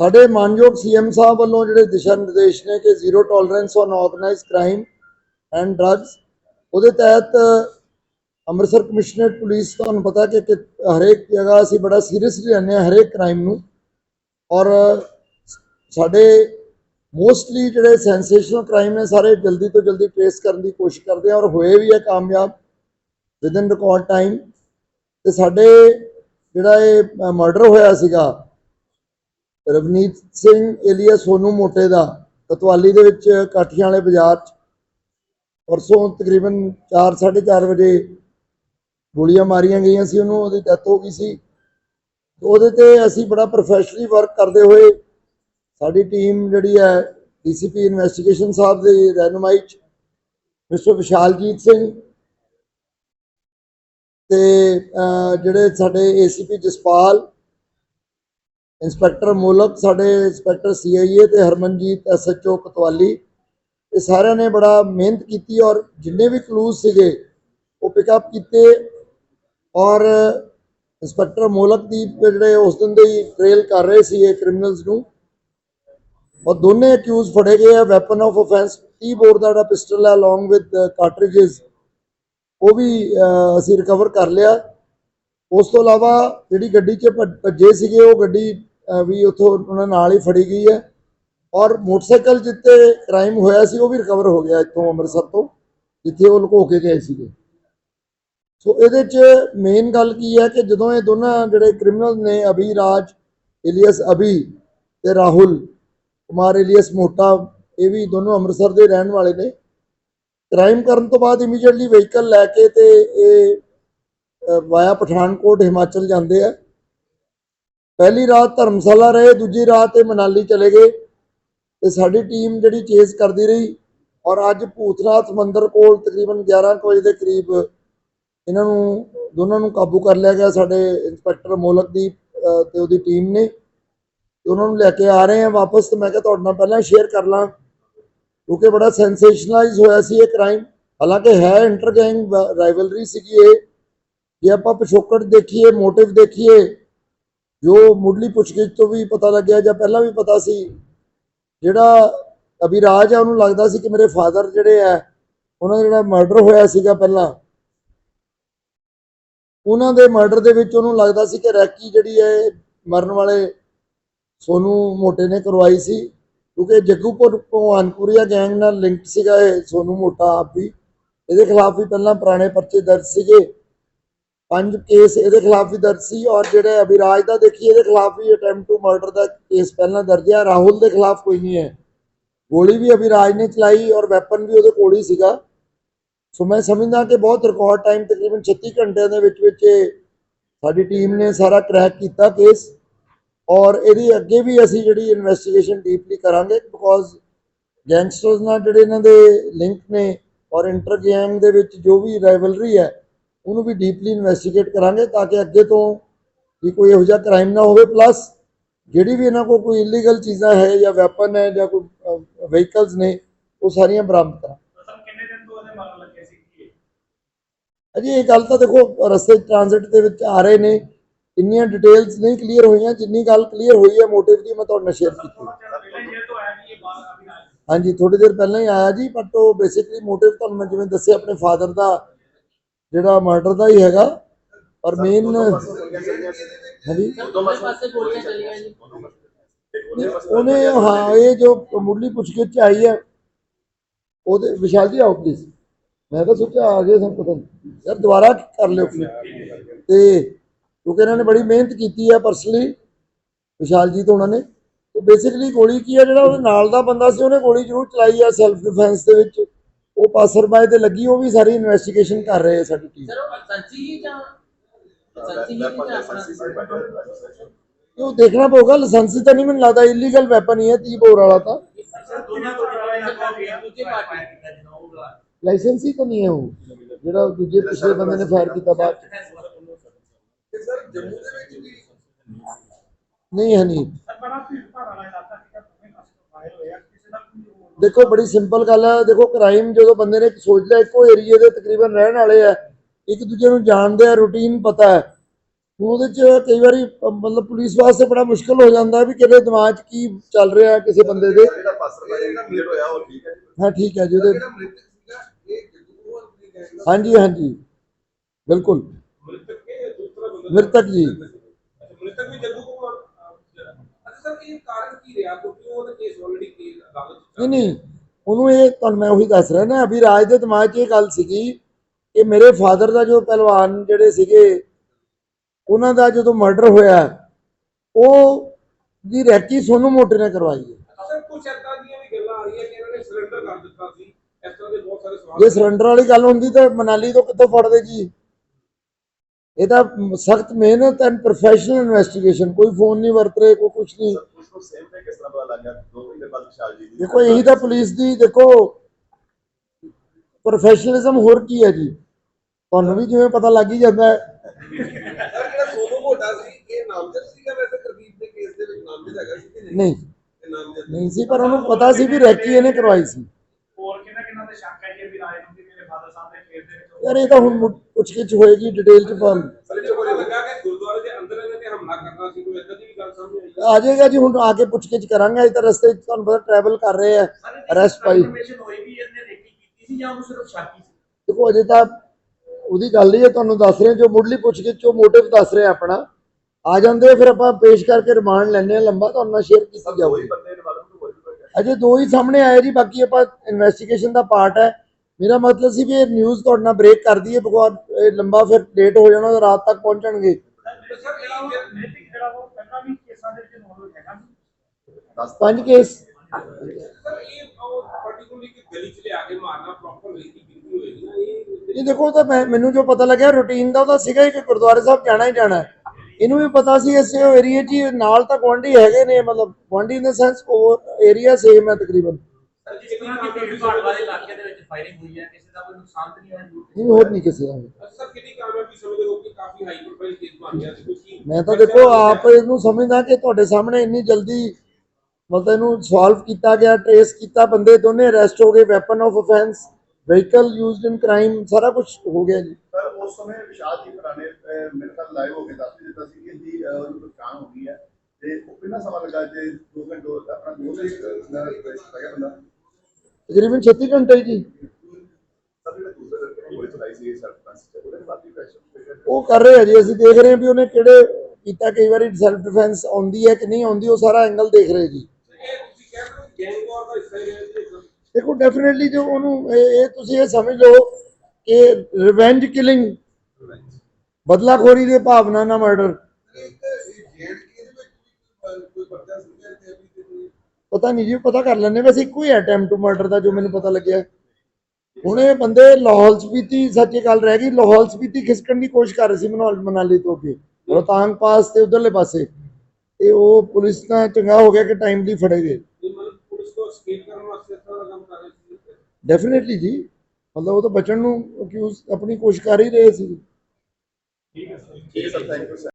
ਸਾਡੇ ਮਾਨਯੋਗ ਸੀਐਮ ਸਾਹਿਬ ਵੱਲੋਂ ਜਿਹੜੇ ਦਿਸ਼ਾ ਨਿਰਦੇਸ਼ ਨੇ ਕਿ zero tolerance on organised crime and drugs ਉਹਦੇ ਤਹਿਤ ਅੰਮ੍ਰਿਤਸਰ ਕਮਿਸ਼ਨਰੇਟ ਪੁਲਿਸ ਤੁਹਾਨੂੰ ਪਤਾ ਕਿ ਕਿ ਹਰੇਕ ਜਗ੍ਹਾ ਅਸੀਂ ਬੜਾ ਸੀਰੀਅਸਲੀ ਲੈਂਦੇ ਹਾਂ ਹਰੇਕ ਕ੍ਰਾਈਮ ਨੂੰ ਔਰ ਸਾਡੇ ਮੋਸਟਲੀ ਜਿਹੜੇ ਸੈਂਸੇਸ਼ਨਲ ਕ੍ਰਾਈਮ ਨੇ ਸਾਰੇ ਜਲਦੀ ਤੋਂ ਜਲਦੀ ਟ੍ਰੇਸ ਕਰਨ ਦੀ ਕੋਸ਼ਿਸ਼ ਕਰਦੇ ਆ ਔਰ ਹੋਏ ਵੀ ਹੈ ਕਾਮਯਾਬ ਵਿਦਨ ਰਿਕਾਰਡ ਟਾਈਮ ਤੇ ਸਾਡੇ ਜਿਹੜਾ ਇਹ ਮਰਡਰ ਹੋਇਆ ਸੀਗਾ ਰਵਨੀਤ ਸਿੰਘ ਏਲੀਆ ਸੋਨੂ ਮੋਟੇ ਦਾ, ਕਤਵਾਲੀ ਦੇ ਵਿੱਚ ਕਾਠੀਆਂ ਵਾਲੇ ਬਾਜ਼ਾਰ 'ਚ। ਪਰਸੋਂ ਤਕਰੀਬਨ 4:30 ਵਜੇ ਗੋਲੀਆਂ ਮਾਰੀਆਂ ਗਈਆਂ ਸੀ ਉਹਨੂੰ, ਉਹਦੀ ਡੈਥ ਹੋ ਗਈ ਸੀ। ਉਹਦੇ ਤੇ ਅਸੀਂ ਬੜਾ ਪ੍ਰੋਫੈਸ਼ਨਲੀ ਵਰਕ ਕਰਦੇ ਹੋਏ ਸਾਡੀ ਟੀਮ ਜਿਹੜੀ ਹੈ ਡੀਸੀਪੀ ਇਨਵੈਸਟੀਗੇਸ਼ਨ ਸਾਹਿਬ ਦੇ ਰਹਿਨੁਮਾਈ 'ਚ, ਮਿਸਟਰ ਵਿਸ਼ਾਲਜੀਤ ਸਿੰਘ ਤੇ ਜਿਹੜੇ ਸਾਡੇ ਏਸੀਪੀ ਜਸਪਾਲ ਇੰਸਪੈਕਟਰ ਮੋਲਕ, ਸਾਡੇ ਇੰਸਪੈਕਟਰ ਸੀਆਈਏ ਤੇ ਹਰਮਨਜੀਤ ਐਸਐਚਓ ਕਤਵਾਲੀ, ਇਹ ਸਾਰਿਆਂ ਨੇ ਬੜਾ ਮਿਹਨਤ ਕੀਤੀ ਔਰ ਜਿੰਨੇ ਵੀ ਕਲੂਜ਼ ਸੀਗੇ, ਉਹ ਪਿਕਅਪ ਕੀਤੇ ਔਰ ਇੰਸਪੈਕਟਰ ਮੋਲਕ ਦੀ ਜਿਹੜੇ ਉਸ ਦਿਨ ਦੇ ਹੀ ਟ੍ਰੇਲ ਕਰ ਰਹੇ ਸੀ ਇਹ ਕ੍ਰਿਮੀਨਲਸ ਨੂੰ। ਔਰ ਦੋਨੇ ਅਕਿਊਜ਼ ਫੜੇ ਗਏ ਆ ਵੈਪਨ ਆਫ ਆਫੈਂਸ 30 ਬੋਰ ਦਾ ਜਿਹੜਾ ਪਿਸਟਲ ਹੈ ਅਲੋਂਗ ਵਿਦ ਕਾਰਟ੍ਰਿਜਸ ਉਹ ਵੀ ਅਸੀਂ ਰਿਕਵਰ ਕਰ ਲਿਆ। ਉਸ ਤੋਂ ਇਲਾਵਾ ਜਿਹੜੀ ਗੱਡੀ 'ਚ ਭੱਜ- ਭੱਜੇ ਸੀਗੇ, ਉਹ ਗੱਡੀ ਵੀ ਉੱਥੋਂ ਉਹਨਾਂ ਨਾਲ ਹੀ ਫੜੀ ਗਈ ਹੈ। ਔਰ ਮੋਟਰਸਾਈਕਲ ਜਿੱਤੇ ਕ੍ਰਾਈਮ ਹੋਇਆ ਸੀ, ਉਹ ਵੀ ਰਿਕਵਰ ਹੋ ਗਿਆ ਇੱਥੋਂ ਅੰਮ੍ਰਿਤਸਰ ਤੋਂ, ਜਿੱਥੇ ਉਹ ਲੁਕੋ ਕੇ ਗਏ ਸੀਗੇ। ਸੋ ਇਹਦੇ 'ਚ ਮੇਨ ਗੱਲ ਕੀ ਹੈ ਕਿ ਜਦੋਂ ਇਹ ਦੋਨਾਂ ਜਿਹੜੇ ਕ੍ਰਿਮੀਨਲ ਨੇ, ਅਭੀ ਰਾਜ ਇਲੀਅਸ ਅਭੀ ਤੇ ਰਾਹੁਲ, ਕੁਮਾਰ ਇਲੀਅਸ ਮੋਟਾ, ਇਹ ਵੀ ਦੋਨੋਂ ਅੰਮ੍ਰਿਤਸਰ ਦੇ ਰਹਿਣ ਵਾਲੇ ਨੇ। ਕ੍ਰਾਈਮ ਕਰਨ ਤੋਂ ਬਾਅਦ ਇਮੀਡੀਏਟਲੀ ਵਹੀਕਲ ਲੈ ਕੇ ਤੇ ਇਹ ਵਾਇਆ ਪਠਾਨਕੋਟ, ਹਿਮਾਚਲ ਜਾਂਦੇ ਆ। ਪਹਿਲੀ ਰਾਤ ਧਰਮਸ਼ਾਲਾ ਰਹੇ ਦੂਜੀ ਰਾਤ ਇਹ ਮਨਾਲੀ ਚਲੇ ਗਏ ਤੇ ਸਾਡੀ ਟੀਮ ਜਿਹੜੀ ਚੇਸ ਕਰਦੀ ਰਹੀ ਔਰ ਅੱਜ ਭੂਤਨਾਥ ਮੰਦਿਰ ਕੋਲ ਤਕਰੀਬਨ 11 ਕੁ ਵਜੇ ਦੇ ਕਰੀਬ ਇਹਨਾਂ ਨੂੰ ਦੋਨਾਂ ਨੂੰ ਕਾਬੂ ਕਰ ਲਿਆ ਗਿਆ ਸਾਡੇ ਇੰਸਪੈਕਟਰ ਮੋਲਕ ਦੀ ਅਹ, ਤੇ ਉਹਦੀ ਟੀਮ ਨੇ। ਤੇ ਉਹਨਾਂ ਨੂੰ ਲੈ ਕੇ ਆ ਰਹੇ ਆ ਵਾਪਸ ਤੇ ਮੈਂ ਕਿਹਾ ਤੁਹਾਡੇ ਨਾਲ ਪਹਿਲਾਂ ਸ਼ੇਅਰ ਕਰ ਲਾਂ ਕਿਉਂਕਿ ਬੜਾ ਸੈਂਸੇਸ਼ਨਲਾਈਜ਼ ਹੋਇਆ ਸੀ ਇਹ ਕ੍ਰਾਈਮ ਹਾਲਾਂਕਿ ਹੈ ਇੰਟਰ ਗੈਂਗ ਰਾਈਵਲਰੀ ਸੀਗੀ ਇਹ। ਜੇ ਆਪਾਂ ਪਿਛੋਕੜ ਦੇਖੀਏ ਮੋਟਿਵ ਦੇਖੀਏ ਜੋ ਮੁੱਢਲੀ ਪੁੱਛਗਿੱਛ ਤੋਂ ਵੀ ਪਤਾ ਲੱਗਿਆ ਜਾਂ ਪਹਿਲਾਂ ਵੀ ਪਤਾ ਸੀ, ਜਿਹੜਾ ਅਭਿਰਾਜ ਹੈ ਉਹਨੂੰ ਲੱਗਦਾ ਸੀ ਕਿ ਮੇਰੇ ਫਾਦਰ ਜਿਹੜੇ ਆ, ਉਹਨਾਂ ਦਾ ਜਿਹੜਾ ਮਰਡਰ ਹੋਇਆ ਸੀਗਾ ਪਹਿਲਾਂ, ਉਹਨਾਂ ਦੇ ਮਰਡਰ ਦੇ ਵਿੱਚ ਉਹਨੂੰ ਲੱਗਦਾ ਸੀ ਕਿ ਰੈਕੀ ਜਿਹੜੀ ਹੈ, ਮਰਨ ਵਾਲੇ ਸੋਨੂ ਮੋਟੇ ਨੇ ਕਰਵਾਈ ਸੀ, ਕਿਉਂਕਿ ਜੱਗੂਪੁਰ ਭਗਵਾਨਪੁਰੀਆ ਗੈਂਗ ਨਾਲ ਲਿੰਕਡ ਸੀਗਾ ਇਹ ਸੋਨੂ ਮੋਟਾ ਆਪ ਵੀ ਇਹਦੇ ਖਿਲਾਫ ਵੀ ਪਹਿਲਾਂ ਪੁਰਾਣੇ ਪਰਚੇ ਦਰਜ ਸੀਗੇ। ਪੰਜ ਕੇਸ ਇਹਦੇ ਖਿਲਾਫ ਵੀ ਦਰਜ ਸੀ ਔਰ ਜਿਹੜੇ ਅਭਿਰਾਜ ਦਾ ਦੇਖੀਏ ਇਹਦੇ ਖਿਲਾਫ ਵੀ ਅਟੈਂਪਟ ਟੂ ਮਰਡਰ ਦਾ ਕੇਸ ਪਹਿਲਾਂ ਦਰਜ ਹੈ। ਰਾਹੁਲ ਦੇ ਖਿਲਾਫ ਕੋਈ ਨਹੀਂ ਹੈ। ਗੋਲੀ ਵੀ ਅਭਿਰਾਜ ਨੇ ਚਲਾਈ ਔਰ ਵੈਪਨ ਵੀ ਉਹਦੇ ਕੋਲ ਹੀ ਸੀਗਾ। ਸੋ ਮੈਂ ਸਮਝਦਾ ਕਿ ਬਹੁਤ ਰਿਕਾਰਡ ਟਾਈਮ ਤਕਰੀਬਨ 36 ਘੰਟਿਆਂ ਦੇ ਵਿੱਚ ਵਿੱਚ ਸਾਡੀ ਟੀਮ ਨੇ ਸਾਰਾ ਕ੍ਰੈਕ ਕੀਤਾ ਕੇਸ ਔਰ ਇਹਦੀ ਅੱਗੇ ਵੀ ਅਸੀਂ ਜਿਹੜੀ ਇਨਵੈਸਟੀਗੇਸ਼ਨ ਡੀਪਲੀ ਕਰਾਂਗੇ ਬਿਕੋਜ਼ ਗੈਂਗਸਟਰਸ ਨਾਲ ਜਿਹੜੇ ਇਹਨਾਂ ਦੇ ਲਿੰਕ ਨੇ ਔਰ ਇੰਟਰ ਗੈਂਗ ਦੇ ਵਿੱਚ ਜੋ ਵੀ ਰਾਈਵਲਰੀ ਹੈ ਉਹਨੂੰ ਵੀ ਡੀਪਲੀ ਇਨਵੈਸਟੀਗੇਟ ਕਰਾਂਗੇ ਤਾਂ ਕਿ ਅੱਗੇ ਤੋਂ ਵੀ ਕੋਈ ਇਹੋ ਜਿਹਾ ਕ੍ਰਾਈਮ ਨਾ ਹੋਵੇ। ਪਲੱਸ ਜਿਹੜੀ ਵੀ ਇਹਨਾਂ ਕੋਲ ਕੋਈ ਇਲੀਗਲ ਚੀਜ਼ਾਂ ਹੈ ਜਾਂ ਵੈਪਨ ਹੈ ਜਾਂ ਕੋਈ ਵਹੀਕਲਸ ਨੇ ਉਹ ਸਾਰੀਆਂ ਬਰਾਮਦ ਕਰਾਂ ਸਰ ਕਿੰਨੇ ਦਿਨ ਤੋਂ ਉਹਦੇ ਮਰਨ ਲੱਗੇ ਸੀ? ਕੀ ਅਜੀ ਇਹ ਗੱਲ ਤਾਂ ਦੇਖੋ ਰਸਤੇ ਟ੍ਰਾਂਜ਼ਿਟ ਦੇ ਵਿੱਚ ਆ ਰਹੇ ਨੇ। ਇੰਨੀਆਂ ਡਿਟੇਲਸ ਨਹੀਂ ਕਲੀਅਰ ਹੋਈਆਂ। ਜਿੰਨੀ ਗੱਲ ਕਲੀਅਰ ਹੋਈ ਹੈ ਮੋਟਿਵ ਦੀ ਮੈਂ ਤੁਹਾਡੇ ਨਾਲ ਸ਼ੇਅਰ ਕੀਤੀ ਥੋੜਾ ਚਿਰ ਪਹਿਲਾਂ ਜੇ ਤੋਂ ਆਇਆ ਕਿ ਇਹ ਬਾਹਰ ਆ ਗਿਆ ਹਾਂਜੀ ਥੋੜੀ ਦੇਰ ਪਹਿਲਾਂ ਹੀ ਆਇਆ ਜੀ ਬਟ ਉਹ ਬੇਸਿਕਲੀ ਮੋਟਿਵ ਤੁਹਾਨੂੰ ਮੈਂ ਜਿਵੇਂ ਦੱਸਿਆ ਆਪਣੇ ਫਾਦਰ ਦਾ ਜਿਹੜਾ ਮਰਡਰ ਦਾ ਹੀ ਹੈਗਾ ਪਰ ਮੇਨ ਹਾਂਜੀ। ਉਹਨੇ ਹਾਂ ਇਹ ਜੋ ਮੁੱਢਲੀ ਪੁੱਛਗਿੱਛ ਆਈ ਹੈ ਉਹਦੇ ਵਿਸ਼ਾਲ ਜੀ ਆਓ ਪਲੀਜ਼ ਮੈਂ ਤਾਂ ਸੋਚਿਆ ਆ ਗਏ ਸਾਨੂੰ ਪਤਾ ਨਹੀਂ। ਯਾਰ ਦੁਬਾਰਾ ਕਰ ਲਿਓ। ਤੇ ਕਿਉਂਕਿ ਇਹਨਾਂ ਨੇ ਬੜੀ ਮਿਹਨਤ ਕੀਤੀ ਹੈ ਪਰਸਨਲੀ ਵਿਸ਼ਾਲ ਜੀ ਤੋਂ ਉਹਨਾਂ ਨੇ। ਤੇ ਬੇਸਿਕਲੀ ਗੋਲੀ ਕੀ ਹੈ ਜਿਹੜਾ ਉਹਦੇ ਨਾਲ ਦਾ ਬੰਦਾ ਸੀ ਉਹਨੇ ਗੋਲੀ ਜ਼ਰੂਰ ਚਲਾਈ ਹੈ ਸੈਲਫ ਡਿਫੈਂਸ ਦੇ ਵਿੱਚ। ਉਹ ਪਾਸਰਬਾਈ ਤੇ ਲੱਗੀ ਉਹ ਵੀ ਸਾਰੀ ਇਨਵੈਸਟੀਗੇਸ਼ਨ ਕਰ ਰਹੇ ਹੈ ਸਾਡੀ ਟੀਮ ਸਰ ਉਹ ਸੰਸੀ ਹੀ ਜਾਂ ਸੰਸੀ ਹੀ ਜਾਂ ਆਪਣਾ ਉਹ ਦੇਖਣਾ ਪਊਗਾ ਲਾਇਸੈਂਸੀ ਤਾਂ ਨਹੀਂ ਮੈਨੂੰ ਲੱਗਦਾ ਇਲੀਗਲ ਵੈਪਨ ਹੀ ਹੈ 30 ਬੋਰ ਵਾਲਾ ਤਾਂ। ਸਰ ਦੋਨਾਂ ਤੋਂ ਲਾਇਸੈਂਸੀ ਨਹੀਂ ਹੈ ਉਹ। ਜਿਹੜਾ ਦੂਜੇ ਪਿਛਲੇ ਬੰਦੇ ਨੇ ਫਾਇਰ ਕੀਤਾ ਬਾਅਦ 'ਚ। ਨਹੀਂ ਹੈ ਨਹੀਂ। ਸਰ ਬੜਾ ਭੀੜ ਭਾੜ ਵਾਲਾ ਇਲਾਕਾ ਸੀਗਾ ਦੋਵੇਂ ਪਾਸੇ ਤੋਂ ਫਾਇਰ ਹੋਇਆ ਕਿਸੇ ਦਾ ਕੋਈ ਹੋਰ ਦੇਖੋ ਬੜੀ ਸਿੰਪਲ ਗੱਲ ਹੈ ਦੇਖੋ ਕ੍ਰਾਈਮ ਜਦੋਂ ਬੰਦੇ ਨੇ ਸੋਚ ਲਿਆ ਇੱਕੋ ਏਰੀਏ ਦੇ ਤਕਰੀਬਨ ਰਹਿਣ ਵਾਲੇ ਆ ਇੱਕ ਦੂਜੇ ਨੂੰ ਜਾਣਦੇ ਆ ਰੂਟੀਨ ਪਤਾ ਹੈ। ਉਹਦੇ ਚ ਕਈ ਵਾਰੀ ਮਤਲਬ ਪੁਲਿਸ ਵਾਸਤੇ ਬੜਾ ਮੁਸ਼ਕਲ ਹੋ ਜਾਂਦਾ ਵੀ ਕਿਹਦੇ ਦਿਮਾਗ 'ਚ ਕੀ ਚੱਲ ਰਿਹਾ ਕਿਸੇ ਬੰਦੇ ਦੇ। ਉਹ ਹੈ ਠੀਕ ਹੈ ਜੀ ਉਹਦੇ ਹਾਂਜੀ ਹਾਂਜੀ। ਬਿਲਕੁਲ। ਮ੍ਰਿਤਕ ਜੀ। ਮ੍ਰਿਤਕ ਵੀ ਜੱਗੂ ਜਿਹੜਾ। ਅੱਛਾ ਸਰ ਇਹ ਕਾਰਨ ਕੀ ਰਿਹਾ? ਕਿਉਂਕਿ ਉਹਦਾ ਕੇਸ ਆਲਰੇਡੀ ਕੇਸ ਅਦਾਲਤ ਚ ਚੱਲ ਨਹੀਂ ਨਹੀਂ ਉਹਨੂੰ ਇਹ ਤੁਹਾਨੂੰ ਮੈਂ ਉਹੀ ਦੱਸ ਰਿਹਾ ਨਾ ਅਭੀ ਰਾਜ ਦੇ ਦਿਮਾਗ 'ਚ ਇਹ ਗੱਲ ਸੀਗੀ ਕਿ ਮੇਰੇ ਫਾਦਰ ਦਾ ਜੋ ਪਹਿਲਵਾਨ ਜਿਹੜੇ ਸੀਗੇ ਉਹਨਾਂ ਦਾ ਜਦੋਂ ਮਰਡਰ ਹੋਇਆ ਉਹ ਦੀ ਰੈਕੀ ਸੋਨੂ ਮੋਟੇ ਨੇ ਕਰਵਾਈ ਹੈ। ਸਰ ਕੁਝ ਏਦਾਂ ਦੀਆਂ ਵੀ ਗੱਲਾਂ ਆ ਰਹੀਆਂ ਕਿ ਇਹਨਾਂ ਨੇ ਸਰੈਂਡਰ ਕਰ ਦਿੱਤਾ ਸੀ ਇਸ ਤਰ੍ਹਾਂ ਦੇ ਬਹੁਤ ਸਾਰੇ ਸਵਾਲ ਜੇ ਸਰੈਂਡਰ ਵਾਲੀ ਗੱਲ ਹੁੰਦੀ ਤਾਂ ਮਨਾਲੀ ਤੋਂ ਕਿੱਥੋਂ ਫੜਦੇ ਜੀ? ਇਹ ਤਾਂ ਸਖਤ ਮਿਹਨਤ ਐਂਡ ਪ੍ਰੋਫੈਸ਼ਨਲ ਇਨਵੈਸਟੀਗੇਸ਼ਨ ਕੋਈ ਫੋਨ ਨਹੀਂ ਵਰਤ ਰਹੇ ਕੋਈ ਕੁਝ ਨਹੀਂ। ਸਰ ਉਸ ਨੂੰ ਸੇਮ ਤੇ ਕਿਸ ਤਰ੍ਹਾਂ ਪਤਾ ਲੱਗ ਗਿਆ? ਦੋ ਮਹੀਨੇ ਬਾਅਦ ਵਿਸ਼ਾਲ ਜੀ ਦੀ ਦੇਖੋ ਇਹੀ ਤਾਂ ਪੁਲਿਸ ਦੀ ਦੇਖੋ ਪ੍ਰੋਫੈਸ਼ਨਲਿਜ਼ਮ ਹੋਰ ਕੀ ਹੈ ਜੀ? ਤੁਹਾਨੂੰ ਵੀ ਜਿਵੇਂ ਪਤਾ ਲੱਗ ਹੀ ਜਾਂਦਾ ਹੈ। ਸਰ ਜਿਹੜਾ ਸੋਨੂ ਮੋਟਾ ਸੀ ਇਹ ਨਾਮਜ਼ਦ ਸੀਗਾ ਵੈਸੇ ਪ੍ਰਦੀਪ ਦੇ ਕੇਸ ਦੇ ਵਿੱਚ? ਨਾਮਜ਼ਦ ਹੈਗਾ ਸੀ ਕਿ ਨਹੀਂ? ਨਹੀਂ ਸੀ ਪਰ ਉਹਨੂੰ ਪਤਾ ਸੀ ਵੀ ਰੈਕੀ ਇਹਨੇ ਕਰਵਾਈ ਸੀ। ਹੋਰ ਕਿਹਨਾਂ ਕਿਹਨਾਂ ਦੇ ਸ਼ੱਕ ਹੈ ਕਿ ਵੀ ਰਾਜ ਨੂੰ ਮੇਰੇ ਫਾਦਰ ਸਾਹਿਬ ਦੇ ਖੇਤ ਦੇ ਵਿੱਚ ਯਾਰ ਇਹ ਤਾਂ ਹੁਣ ਪੁੱਛਗਿੱਛ ਹੋਏਗੀ ਡਿਟੇਲ ਚ ਪਾਲ ਸਰ ਇਹ ਪਤਾ ਲੱਗਾ ਕਿ ਗੁਰਦੁਆਰੇ ਦੇ ਅੰਦਰ ਇਹਨਾਂ ਨੇ ਹਮਲਾ ਕਰਨਾ ਸੀ ਕੋਈ ਏਦਾਂ ਦੀ ਵੀ ਗੱਲ ਸਾਹਮਣੇ ਆਈ? ਆ ਜਾਏਗਾ ਜੀ ਹੁਣ ਆ ਕੇ ਪੁੱਛਗਿੱਛ ਕਰਾਂਗੇ ਇਹ ਤਾਂ ਰਸਤੇ 'ਚ ਤੁਹਾਨੂੰ ਪਤਾ ਟਰੈਵਲ ਕਰ ਰਹੇ ਆ ਅਰੈਸਟ ਪਾਈ ਇਨਫੋਰਮੇਸ਼ਨ ਹੋਈ ਵੀ ਇਹਨੇ ਰੇਕੀ ਕੀਤੀ ਸੀ ਜਾਂ ਉਹਨੂੰ ਸਿਰਫ ਸ਼ੱਕ ਹੀ ਸੀ? ਦੇਖੋ ਅਜੇ ਤਾਂ ਉਹਦੀ ਗੱਲ ਹੀ ਹੈ ਤੁਹਾਨੂੰ ਦੱਸ ਰਹੇ ਜੋ ਮੁੱਢਲੀ ਪੁੱਛਗਿੱਛ ਚੋਂ ਮੋਟਿਵ ਦੱਸ ਰਹੇ ਆਪਣਾ। ਆ ਜਾਂਦੇ ਆ, ਫਿਰ ਆਪਾਂ ਪੇਸ਼ ਕਰਕੇ ਰਿਮਾਂਡ ਲੈਣੇ ਆ ਲੰਬਾ ਤੁਹਾਨੂੰ ਨਾਲ ਸ਼ੇਅਰ ਕੀਤੀ ਜਾਊਗੀ ਹੀ ਬੰਦੇ ਨੇ ਮਾਲੂਮ ਕੋਈ ਕੋਈ ਹੈ ਅਜੇ ਦੋ ਹੀ ਸਾਹਮਣੇ ਆਏ ਜੀ, ਬਾਕੀ ਆਪਾਂ ਇਨਵੈਸਟੀਗੇਸ਼ਨ ਦਾ ਪਾਰਟ ਹੈ। ਮੇਰਾ ਮਤਲਬ ਸੀ ਵੀ ਇਹ ਨਿਊਜ਼ ਤੁਹਾਡੇ ਨਾਲ ਬ੍ਰੇਕ ਕਰ ਦਈਏ ਬਿਕੋਜ਼ ਇਹ ਲੰਬਾ ਫਿਰ ਲੇਟ ਹੋ ਜਾਣਾ ਤੇ ਰਾਤ ਤੱਕ ਪਹੁੰਚਣਗੇ। ਪੰਜ ਕੇਸ ਇਹ ਦੇਖੋ ਤਾਂ ਮੈਨੂੰ ਜੋ ਪਤਾ ਲੱਗਿਆ ਰੂਟੀਨ ਦਾ ਉਹਦਾ ਸੀਗਾ ਹੀ, ਕਿ ਗੁਰਦੁਆਰੇ ਸਾਹਿਬ ਜਾਣਾ ਹੀ ਜਾਣਾ ਹੈ। ਇਹਨੂੰ ਵੀ ਪਤਾ ਸੀ ਇਸ ਏਰੀਏ 'ਚ ਹੀ ਨਾਲ ਤਾਂ ਗੁਆਂਢੀ ਹੈਗੇ ਨੇ ਮਤਲਬ ਗੁਆਂਢੀ ਇਨ ਦਾ ਸੈਂਸ ਉਹ ਏਰੀਆ ਸੇਮ ਹੈ ਤਕਰੀਬਨ। ਸਰ ਜਿਸ ਤਰ੍ਹਾਂ ਦੀ ਭੀੜ ਭਾੜ ਵਾਲੇ ਇਲਾਕੇ ਦੇ ਵਿੱਚ ਫਾਇਰਿੰਗ ਹੋਈ ਹੈ ਕਿਸੇ ਦਾ ਕੋਈ ਨੁਕਸਾਨ ਤਾਂ ਨਹੀਂ ਹੋਇਆ? ਨਹੀਂ ਹੋਰ ਨਹੀਂ ਕਿਸੇ ਦਾ। ਸਰ ਕਿੰਨੀ ਕਾਮਯਾਬੀ ਸਮਝਦੇ ਹੋ ਕਿ ਕਾਫੀ ਹਾਈ ਪ੍ਰੋਫਾਈਲ ਕੇਸ ਬਣ ਗਿਆ ਸੀ ਕਿਉਂਕਿ ਮੈਂ ਤਾਂ ਦੇਖੋ ਆਪ ਇਹਨੂੰ ਸਮਝਦਾ ਕਿ ਤੁਹਾਡੇ ਸਾਹਮਣੇ ਇੰਨੀ ਜਲਦੀ ਮਤਲਬ ਇਹਨੂੰ ਸੋਲਵ ਕੀਤਾ ਗਿਆ ਟ੍ਰੇਸ ਕੀਤਾ ਬੰਦੇ ਦੋਨੇ ਅਰੈਸਟ ਹੋ ਗਏ weapon of offence vehicle used in crime ਸਾਰਾ ਕੁਝ ਹੋ ਗਿਆ ਜੀ। ਉਸ ਸਮੇਂ ਵਿਸ਼ਾਲ ਜੀ ਪੁਰਾਣੇ ਮੇਰੇ ਨਾਲ ਲਾਈਵ ਹੋ ਕੇ ਦੱਸ ਵੀ ਦਿੱਤਾ ਸੀ ਕਿ ਜੀ ਨੁਕਸਾਨ ਹੋ ਗਈ ਹੈ। ਤੇ ਉਹ ਕਿੰਨਾ ਸਮਾਂ ਲੱਗਾ ਜੇ ਦੋ ਘੰਟੇ ਹੋਰ ਆਪਣਾ ਦੋ ਦੇ ਲੱਗਿਆ ਬੰਦਾ? ਤਕਰੀਬਨ 36 ਘੰਟੇ ਜੀ। ਉਹ ਕਰ ਰਹੇ ਆ ਜੀ ਅਸੀਂ ਦੇਖ ਰਹੇ ਹਾਂ ਵੀ ਉਹਨੇ ਕਿਹੜੇ ਕੀਤਾ ਕਈ ਵਾਰੀ ਸੈਲਫ ਡਿਫੈਂਸ ਆਉਂਦੀ ਹੈ ਕਿ ਨਹੀਂ ਆਉਂਦੀ ਉਹ ਸਾਰਾ ਐਂਗਲ ਦੇਖ ਰਹੇ ਜੀ। ਦੇਖੋ ਡੈਫੀਨਿਟਲੀ ਜੋ ਉਹਨੂੰ ਇਹ ਤੁਸੀਂ ਇਹ ਸਮਝ ਲਓ ਕਿ ਰਿਵੈਂਜ ਕਿਲਿੰਗ ਬਦਲਾਖੋਰੀ ਦੇ ਭਾਵਨਾ ਨਾਲ ਮਰਡਰ ਪਤਾ ਨਹੀਂ ਜੀ ਪਤਾ ਕਰ ਲੈਣੇ ਵੈਸੇ ਇੱਕੋ ਹੀ ਅਟੈਂਪਟ ਟੂ ਮਰਡਰ ਦਾ ਜੋ ਮੈਨੂੰ ਪਤਾ ਲੱਗਿਆ। ਹੁਣ ਇਹ ਬੰਦੇ ਲਾਹੌਲ ਸਪੀਤੀ ਸੱਚੀ ਗੱਲ ਰਹਿ ਗਈ ਲਾਹੌਲ ਸਪੀਤੀ ਖਿਸਕਣ ਦੀ ਕੋਸ਼ਿਸ਼ ਕਰ ਰਹੇ ਸੀ ਮਨਾਲ ਮਨਾਲੀ ਤੋਂ ਅੱਗੇ। ਰੋਹਤਾਂਗ ਪਾਸ ਤੇ ਉਧਰਲੇ ਪਾਸੇ। ਤੇ ਉਹ ਪੁਲਿਸ ਦਾ ਚੰਗਾ ਹੋ ਗਿਆ ਕਿ ਟਾਈਮਲੀ ਫੜੇ ਗਏ। ਡੈਫੀਨਿਟਲੀ ਜੀ? ਮਤਲਬ ਉਹ ਤਾਂ ਬਚਣ ਨੂੰ ਅਕਿਊਜ਼ ਆਪਣੀ ਕੋਸ਼ਿਸ਼ ਕਰ ਹੀ ਰਹੇ ਸੀ। ਠੀਕ ਹੈ ਸਰ ਥੈਂਕ ਯੂ